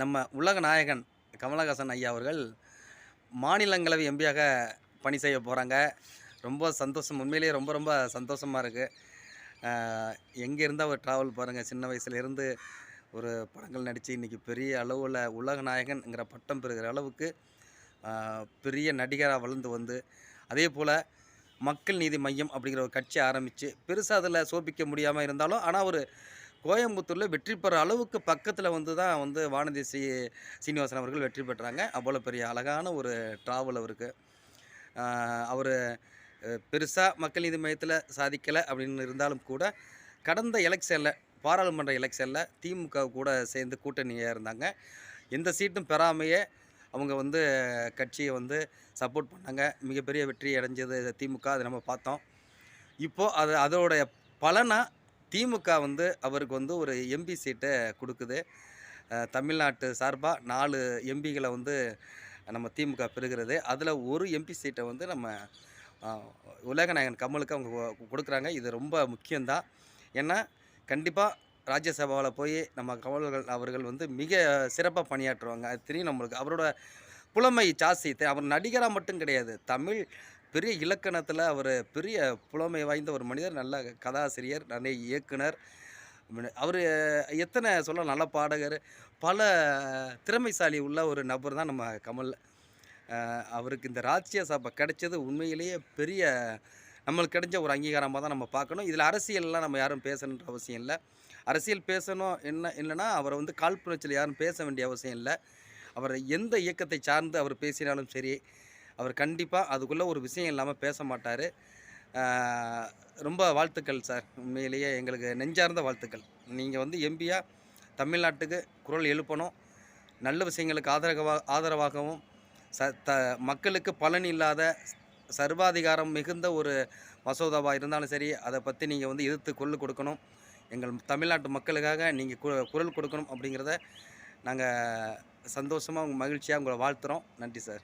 நம்ம உலக நாயகன் கமலஹாசன் ஐயா அவர்கள் மாநிலங்களவை எம்பியாக பணி செய்ய போகிறாங்க ரொம்ப சந்தோஷம். உண்மையிலேயே ரொம்ப ரொம்ப சந்தோஷமாக இருக்குது எங்கே இருந்தால் அவர் ட்ராவல் பாருங்கள் சின்ன வயசுலேருந்து ஒரு படங்கள் நடித்து இன்றைக்கி பெரிய அளவில் உலக நாயகன்ங்கிற பட்டம் பெறுகிற அளவுக்கு பெரிய நடிகராக வளர்ந்து வந்து அதே போல் மக்கள் நீதி மையம் அப்படிங்கிற ஒரு கட்சி ஆரம்பித்து பெருசாக அதில் சோபிக்க முடியாமல் இருந்தாலும் ஆனால் ஒரு கோயம்புத்தூரில் வெற்றி பெற அளவுக்கு பக்கத்தில் வந்து தான் வந்து வானதி ஸ்ரீ சீனிவாசன் அவர்கள் வெற்றி பெற்றாங்க. அவ்வளோ பெரிய அழகான ஒரு ட்ராவல் அவருக்கு. அவர் பெருசாக மக்கள் நீதி மையத்தில் சாதிக்கலை அப்படின்னு இருந்தாலும் கூட கடந்த எலெக்ஷனில் பாராளுமன்ற எலெக்ஷனில் திமுக கூட சேர்ந்து கூட்டணியாக இருந்தாங்க. எந்த சீட்டும் பெறாமையே அவங்க வந்து கட்சியை வந்து சப்போர்ட் பண்ணாங்க. மிகப்பெரிய வெற்றி அடைஞ்சது திமுக அதை நம்ம பார்த்தோம். இப்போது அது அதோடைய பலனாக திமுக வந்து அவருக்கு வந்து ஒரு எம்பி சீட்டை கொடுக்குது. தமிழ்நாட்டு சார்பாக நாலு எம்பிகளை வந்து நம்ம திமுக பெறுகிறது. அதில் ஒரு எம்பி சீட்டை வந்து நம்ம உலகநாயகன் கமலுக்கு அவங்க கொடுக்குறாங்க. இது ரொம்ப முக்கியம்தான். ஏன்னா கண்டிப்பாக ராஜ்யசபாவில் போய் நம்ம கமல்கள் அவர்கள் வந்து மிக சிறப்பாக பணியாற்றுவாங்க. அது தெரியும் நம்மளுக்கு. அவரோட புலமை ஜாஸ்தி அவர் நடிகராக மட்டும் கிடையாது. தமிழ் பெரிய இலக்கணத்தில் அவர் பெரிய புலமை வாய்ந்த ஒரு மனிதர் நல்ல கதாசிரியர் நிறைய இயக்குனர். அவர் எத்தனை சொல்ல நல்ல பாடகர். பல திறமைசாலி உள்ள ஒரு நபர் தான் நம்ம கமல். அவருக்கு இந்த ராஜ்யசபா கிடைச்சது உண்மையிலேயே பெரிய நம்மளுக்கு கிடைச்ச ஒரு அங்கீகாரமாக தான் நம்ம பார்க்கணும். இதில் அரசியல்லாம் நம்ம யாரும் பேசணுன்ற அவசியம் இல்லை. அரசியல் பேசணும் என்ன இல்லைன்னா அவரை வந்து காழ்ப்புணர்ச்சியில் யாரும் பேச வேண்டிய அவசியம் இல்லை. அவர் எந்த இயக்கத்தை சார்ந்து அவர் பேசினாலும் சரி அவர் கண்டிப்பாக அதுக்குள்ளே ஒரு விஷயம் இல்லாமல் பேச மாட்டார். ரொம்ப வாழ்த்துக்கள் சார். உண்மையிலேயே எங்களுக்கு நெஞ்சார்ந்த வாழ்த்துக்கள். நீங்கள் வந்து எம்பியாக தமிழ்நாட்டுக்கு குரல் எழுப்பணும். நல்ல விஷயங்களுக்கு ஆதரவாக ஆதரவாகவும் ச த மக்களுக்கு பலன் இல்லாத சர்வாதிகாரம் மிகுந்த ஒரு மசோதாவாக இருந்தாலும் சரி அதை பற்றி நீங்கள் வந்து எதிர்த்து குரல் கொடுக்கணும். எங்கள் தமிழ்நாட்டு மக்களுக்காக நீங்கள் குரல் கொடுக்கணும் அப்படிங்கிறத நாங்கள் சந்தோஷமாக மகிழ்ச்சியாக உங்களை வாழ்த்துறோம். நன்றி சார்.